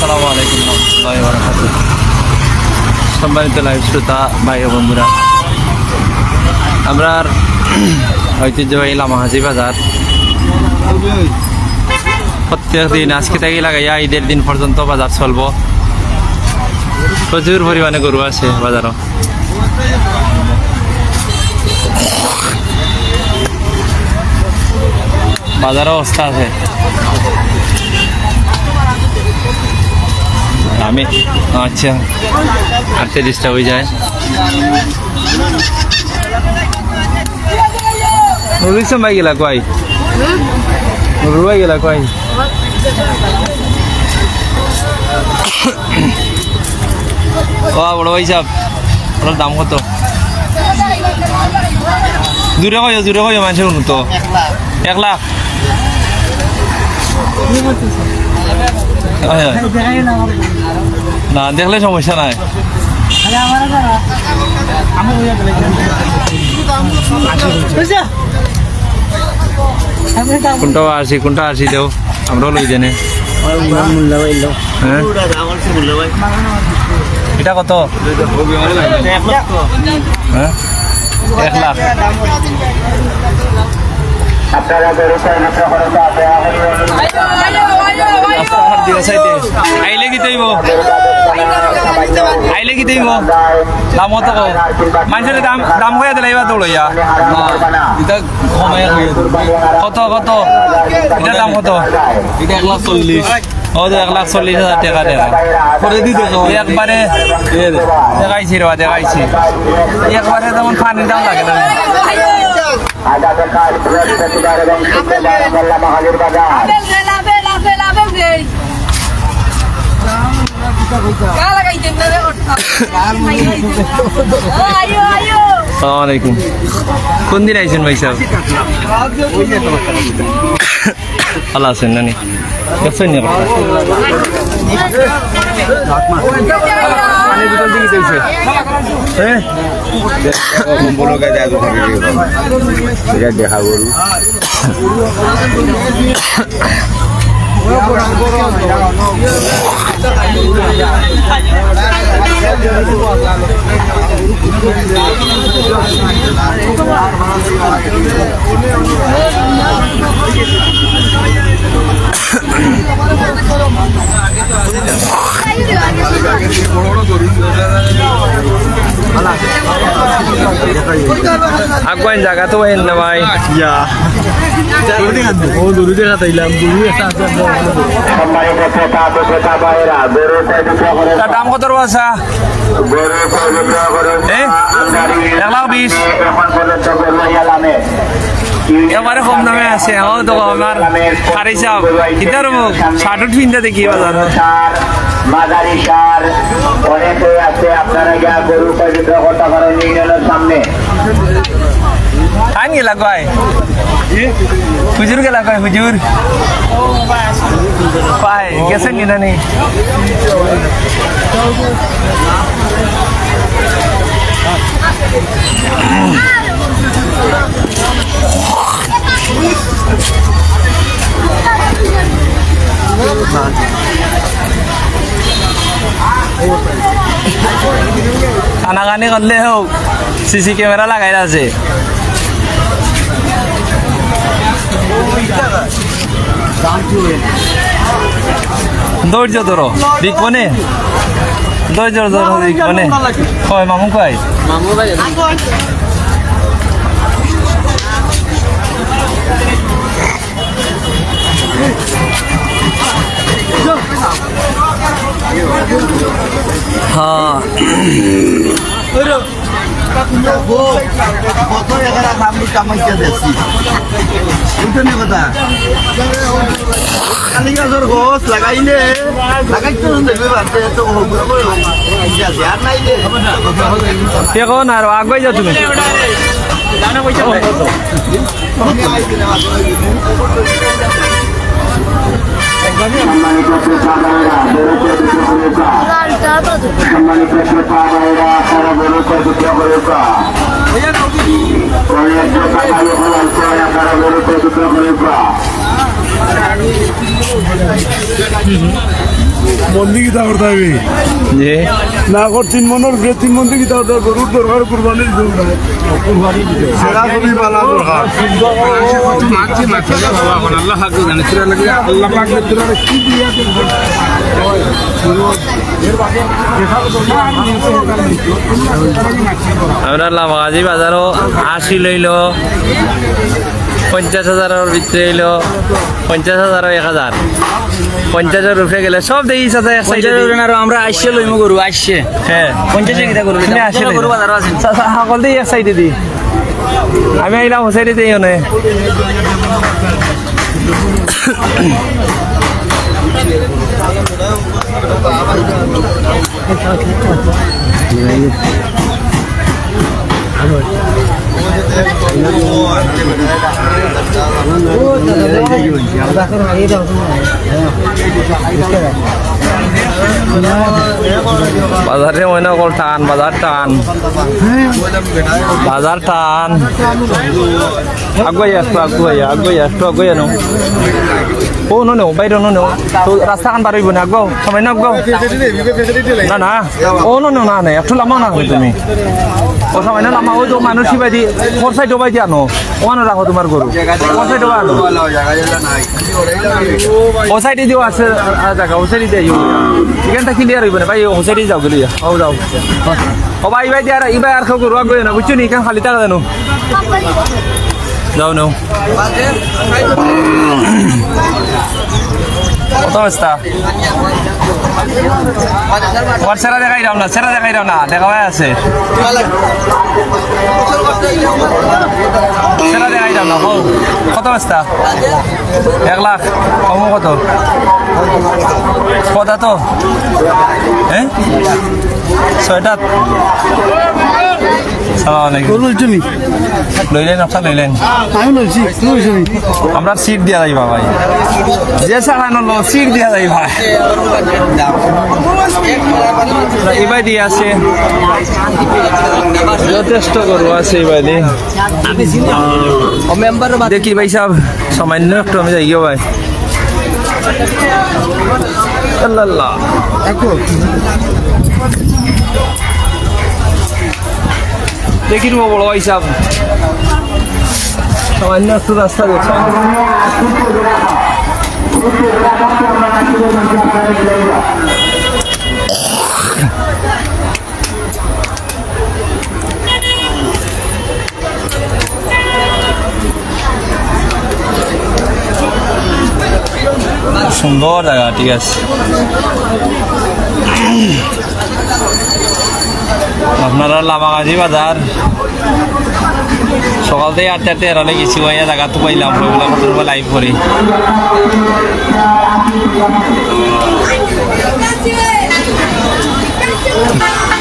আসসালামু আলাইকুম সম্মানিত লাইভ শ্রোতা, ভাই বন্ধুরা আমরা ঐতিহ্যবাহী লামাহাজি বাজার। প্রত্যেক দিন আজকে থেকে লাগাইয়া ঈদের দিন পর্যন্ত বাজার চলবো। প্রচুর পরিমাণে গরু আছে বাজারও। বাজারও অবস্থা আছে। আমি আচ্ছা ডিস্টার্ব হয়ে যায়। নুরুল ভাই গেলা কয় গেলা কয় ও বড় ভাই সাহেব ওটার দাম কত? দূরে কয় দূরে কয় মানুষের উন্নত এক লাখ। হয়, হয়। না, দেখলে সমস্যা নাই। কোনটা আশি কোনটা আশি দেও, আমরাও লই দেনে হ্যাঁ? এটা কত? হ্যাঁ? এক লাখ। দিয়ে চাইতে। আইলে কি তৈব আইলে কি তৈব দাম কত কো মানুষের দাম দাম কয়ে দিলে এবার এটা কমাই কত কত এটার দাম কত এটা এক লাখ চল্লিশ ও এক লাখ চল্লিশ হাজার টাকা টাকা করে দি দেখো একবারে দেখাইছি রে দেখাইছি একবারে যেমন পানির দাম লাগে না বৃহস্পতিবার এবং শুক্রবার বাজার আলাইকুম কোন দিন আইছেন ভাই সাহেব? ভালো আছেন নানি? দেখছেন নি আপনারা? পানির বোতল দিয়ে দিয়েছে হ্যাঁ? দেখা গরু Hola. আগুয়াইন জায়গা তো এন না ভাই ও দূরে দেখা তাইলাম দূরে একটা দাম কত? এক লাখ বিশ। এবারে কম দামে আছে। ও তো আমার চাপ কিতার শার্টুট ফিনতে দেখি বাজার মাদারি সার অনেকে আছে, আপনারা যা গরু বিক্রয় করতে পারেন ইউনিয়নের সামনে। আইন গেলা কয়? হুজুর গেলা কয়, হুজুর? পায় গেছেন নি নানি? কানাকানি করলে হোক সিসি ক্যামেরা লাগাই আছে ধৈর্য ধরো বিকনে ধৈর্য ধরো বিকনে কয় মামু কয় হ্যাঁ কত এগারো আমি কামাইতে দেখছি কথা কালি গাছের গছ লাগাইলে লাগাইতে দেখবে বাড়তে তো আর নাইলে এখন আর আগুয়াই যাও তুমি সম্মানিত ক্রেতা ভাইয়েরা গরু বিক্রয় করে সম্মানিত শ্রোতা ভাইরা আপনারা গরু বিক্রয় মন্দির গীতা করতে হবে না কর তিন মনের উপরে তিন মন্দির গীতা করতে হবে গরুর দরকার কুরবানির কুরবানি সেরা তুমি পালা দরকার আমরা লামাগাজি বাজারও আশি লইল পঞ্চাশ হাজারের ভিতরে এলো পঞ্চাশ হাজার এক হাজার। পঞ্চাশের উপরে গেলে সব দেখি সাথে এক সাইডে আর আমরা আইসে লইমু গরু আইসে হ্যাঁ। পঞ্চাশে কিতা গরু বাজার আছে। সকল দিয়ে এক সাইডে দি আমি আইলাম ও সাইডে দিই নে বাজারে মনে কল টান, বাজার টান। বাজার টান। আগুয়াই আসতো আগুয়াই আগুয়াই আসতো আগুয়াই আনো। ও, নো নো বাইরে নো নো, তো রাস্তা কান বাড়াইব না আগাও সময় না আগাও না না, ও, নো নো, না না একটু লামা না তুমি। ও, সময় না, লামা ওই তো মানুষ বাদি ফোর সাইড বাই আনো। ওখানে রাখো তোমার গরু ফোর সাইড আনো। ও সাইডে দিও, আছে জায়গা ও সাইডে দিও। এখানটা ক্লিয়ার হইব না ভাই, ও সাইডে যাও, গেলি ও, যাও। ও, ভাই ভাই, দিয়া ইবাই আর গরু আগে না বুঝছ নি? কেন খালি টাকা জানো। যাও, নাও। কত অবস্থা? তোমার সেরা দেখাই রাও না সেরা দেখাই রাও না দেখা হয়ে আছে। সেরা দেখাই রাও না কত অবস্থা? এক লাখ, কম কত? কথা তো? হ্যাঁ? লইলেন আপনার লইলেন। আমি লইছি তুমি লইছি আমরা সিট দিয়া যাইবা ভাই। যে সারানো লো সিট দিয়া যাইবা। এবার দিয়ে আছে। যথেষ্ট গরু আছে এবার দেখি ভাই সাহেব সামান্য একটু আমি যাই ভাই। আল্লাহ। আল্লাহ দেখি নেব বড় সাহেব সামান্য রাস্তা দেখছি সুন্দর জায়গা ঠিক আছে। আপনারা লামাগাজি বাজার। সকাল থেকে আটটা এরালে গেছি ভাই জায়গা তো পাইলাম কত লাইভ Thank ও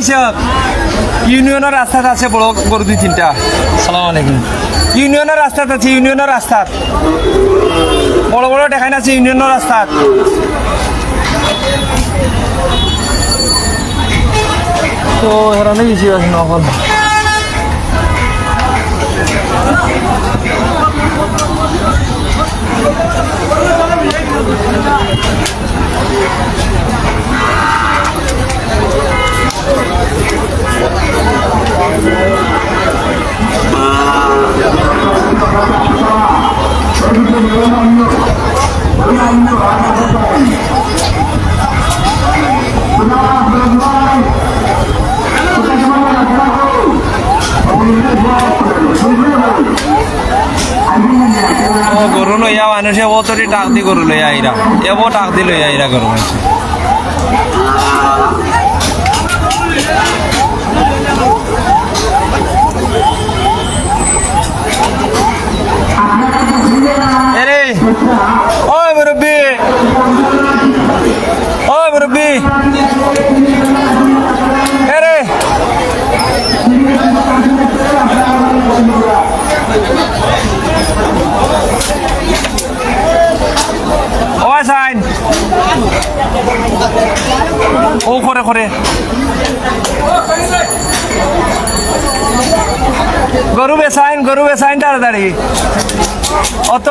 ভাই সাহেব ইউনিয়নের রাস্তাতে আছে বড় বড় দুই তিনটা। সালাম আলাইকুম। ইউনিয়নের রাস্তাত আছে ইউনিয়নের রাস্তাত। বড় বড় দেখাই আছে ইউনিয়নের রাস্তাত। তো হেরানে গেছি নকল টাক দি গরু লই আইরা। এবো টাক দি লই আইরা গরু করে করে। গরু বেসাইন গরু বেসাইন তাড়াতাড়ি। অত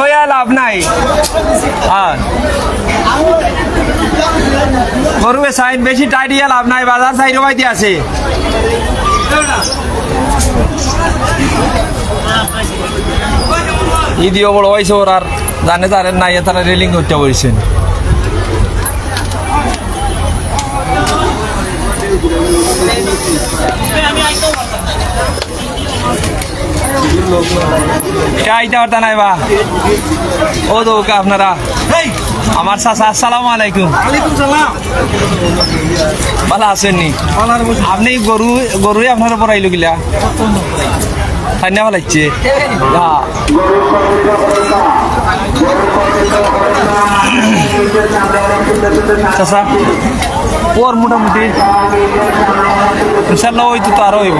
হইয়া লাভ নাই। হ্যাঁ। গরু বেসাইন বেশি টাইট ইয়া লাভ নাই, বাজার সাইড বাইতে আছে। ই দিও বড় হয়েছে ওর আর, জানে তারে নাই, তারা রেলিং করতে বলছেন আইতে পারতা নাই বা। ও তো ওকে আপনারা। আমার চাচা আসসালামু আলাইকুম। ভালো আছেননি আপনি গরু গরুই আপনার উপর আইলো গিলা ঠান্ডা ভালো চাচা ওর মোটামুটি ইনশাল্লাহ ওই তো আরও হইব।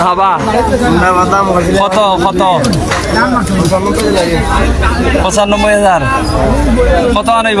ধাবা। কত কত? পঁচানব্বই হাজার। কত আনাইব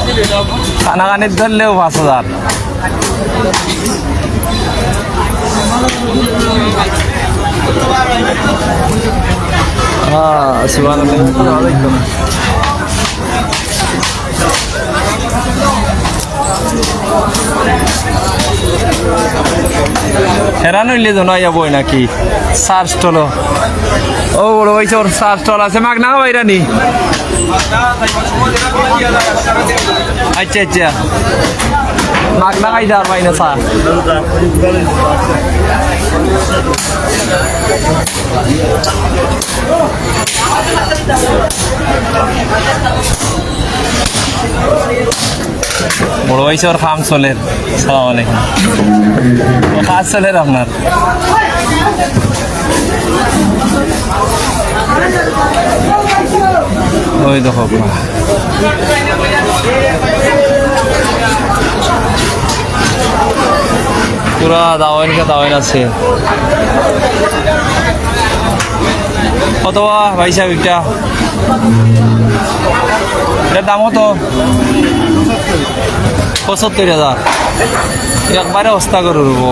কানাকানির ধরলেও পাঁচ হাজার। হেরান হইলে জন বই নাকি? সার স্টল ও, বড় ভাই ওর সার স্টল আছে। মাগ না বাইরা নি আচ্ছা আচ্ছা। মাগ না খাই যার পাই না স্যার বড় ভাই ওর খাম চলের। সালাম আলাইকুম। কাজ চলের আপনার? ওই দেখো। পুরা দাওয়ান কে দাওয়ান আছে। কত বা ভাই সাহেব একটা? এটার দাম কত? পঁচাত্তর হাজার। একবারে অস্তা করে রুব।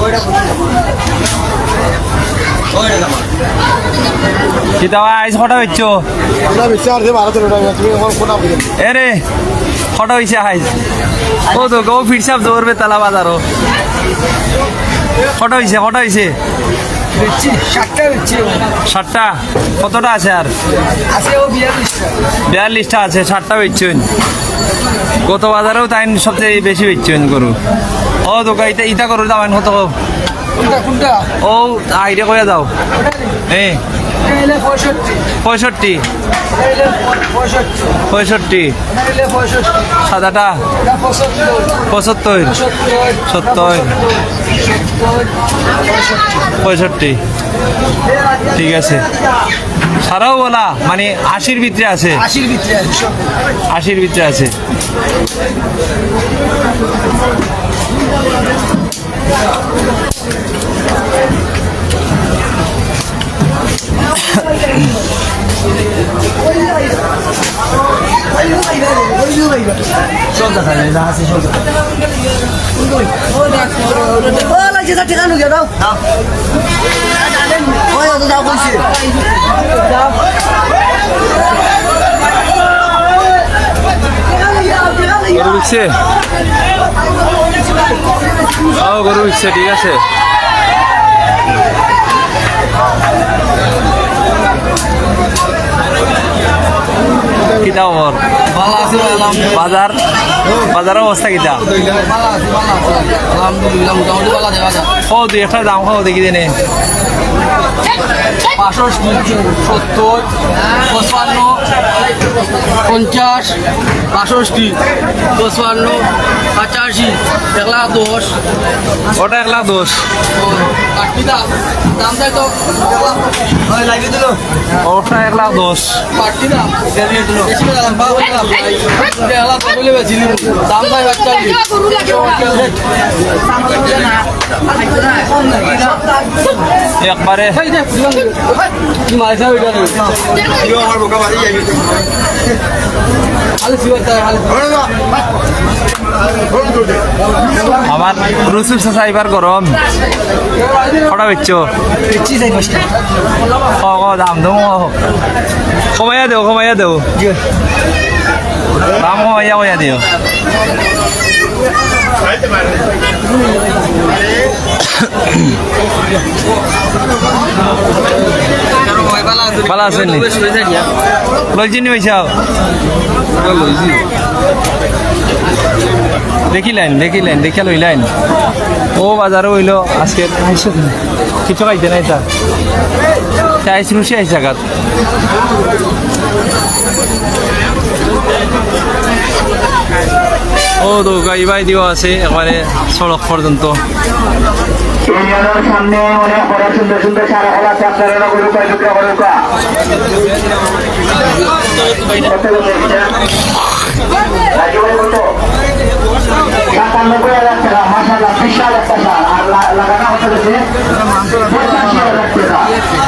ওইটা কিতা আইস হইছ এ রে কটা হইছে আইস। ও তো গো ফিরসাব দৌড়বে তালা বাজারও হইছে হইছে। ষাটটা কতটা আছে আর? বিয়াল্লিশটা। আছে ষাটটা বেচছেন। গত বাজারেও তাই সবচেয়ে বেশি বেচছেন গরু। ও দোকা ইটা ইটা গরুর দাম কত? ও আইডিয়া দাও। পঁয়ষট্টি। পঁয়ষট্টি। সাদাটা? পঁচাত্তর। সত্তর। পঁয়ষট্টি। ঠিক আছে। সারাও বলা মানে আশির ভিতরে আছে। আশির ভিতরে আছে। আশির ভিতরে আছে ও লাগছে স্যার ঠিকানো গিয়ে দাও ওই অত দাও কইছি গরু বিকছে ও গরু বিকছে ঠিক আছে কিতা খবর? বাজার? বাজারের অবস্থা কিতা? ও দুই একটা দাম খাও দেখি দেনে বাষট্টি সত্তর পঁচপান্ন পঞ্চাশ বাষট্টি পঁচপান্ন পঁচাশি এক লাখ দশ ওটা এক লাখ দশ কাটবি দাম দাম দেয় তো লাগিয়ে দিল ওটা এক লাখ দশ দাম ওরা। একবারে। আমার রুসুপ চাচা এবার গরম। কটা বেচছ? ক ক দাম দম কমাইয়া দেও কমাইয়া দেও। দাম কমাইয়া কমাইয়া দিও ভালো আছেন নি লইছি নি পয়সা দেখিলেন দেখিলেন দেখিয়া লইলেন ও বাজারে হইল আজকে। কিছু খাইতে নাই তা চাইছ রুচি আইস ও তো গাইবাই দিও আছে একবারে সড়ক পর্যন্ত। সামনে অনেক বড় সুন্দর সুন্দর বিশাল একটা সার। আর লাগানো টাকা।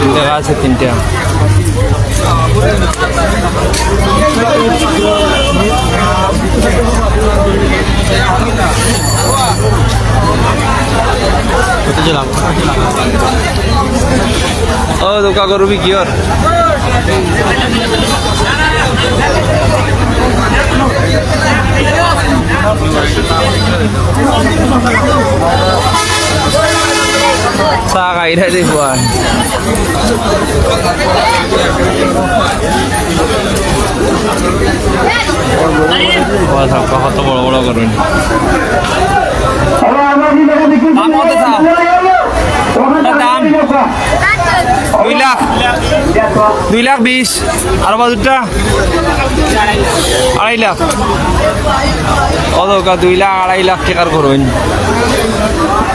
তিনটা আছে তিনটা ও দোকা করবি কি ওর চা খাইলে দেখব কত বড় বড় করবেন দাম কত? দাম দুই লাখ দুই লাখ বিশ আর বাজুরটা আড়াই লাখ অদকা দুই লাখ আড়াই লাখ টাকার করবেন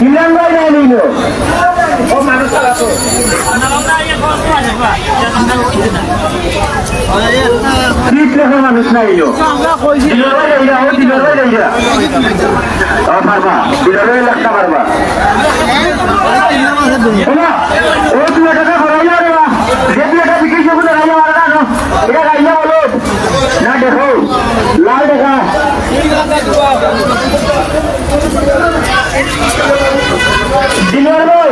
ইমরান ভাই নাই নিল। মানুষ নাই পারবা ভাই লাখটা পারবা ও দুই টাকা ভরাইয়া রে যে দুই টাকা বিক্রি করব না। এটা রাইয়া বলো। না দেখো লাল দেখা। দিলের ভাই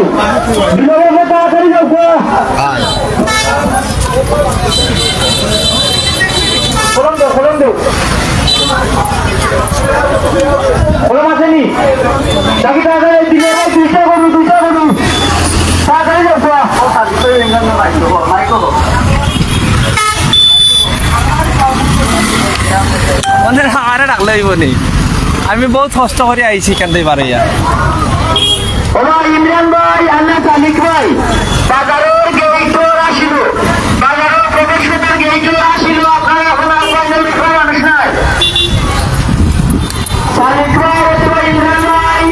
দিলের ভাই তাড়াতাড়ি যাও গো খোলন দো খোলন দো খোলন আসেনি বাকি তাড়াতাড়ি দিলে এবার দুইটা করুন দুইটা করুন তাড়াতাড়ি যাও মানে আরে ডাকলে হইব নি আমি বহুত কষ্ট করে আইছি কেন পারে ওরা ইমরান ভাই আন্না তালিক ভাই বাজারের গেইট আসিল। বাজারের প্রবেশের গেইট আসিল। আপনারা এখন আপনাদের লিখা মানুষ নাই। তালিক ভাই অথবা ইমরান ভাই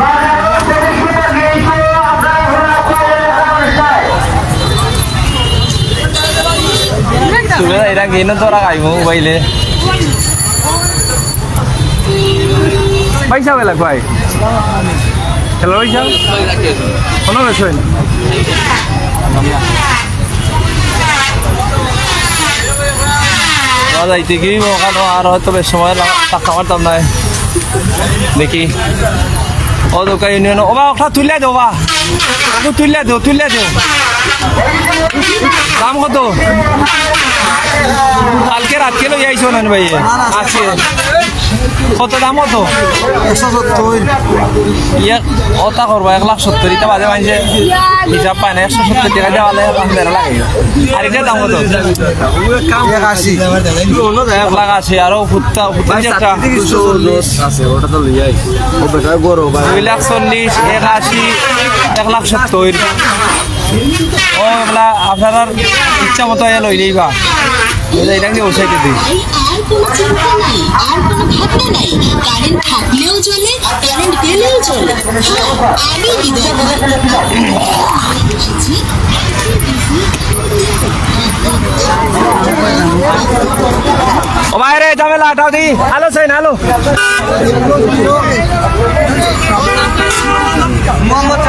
বাজারের প্রবেশের গেইট আপনারা এখন আপনাদের মানুষ নাই। তুমি এটা গেনো তোরা খাইব মোবাইলে। পয়সা বেলা ভাই? খেলা পয়সা কোনো বেশন যাইতে কি ওখানে আর হয়তো বেশ সময় টাকা মারতাম না দেখি ও দোকান ইউনিয়ন ও বা ওটা তুলে দেও, বা। ওকে তুলে দেও তুলে দেও। দাম কত? কালকে রাতকে লই আইছো না ভাই। আছে কত দাম কত? একশো সত্তর। ইয়ে ওটা করব? এক লাখ সত্তর ইটা বাজে মানছে হিসাব পায় না একশো সত্তর টাকা দেওয়ালে বেড়া লাগে। আর এটা দাম কত? এক আশি এক লাখ আছে আরও একটা দুই লাখ চল্লিশ এক আশি এক লাখ সত্তর। ও এগুলা আপনার ইচ্ছা মতো এ লই লইবা। এটা দিয়ে ওসাইতে দিই আর কোনো চিন্তা নাই আর কোনো ভাবনা নাই। কারেন্ট থাকলেও চলে কারেন্ট গেলেও চলে। হ্যাঁ, আমি হৃদয় ও বাইরে ঝামেলা আটাও দি আলো সাইন আলো মোহাম্মদ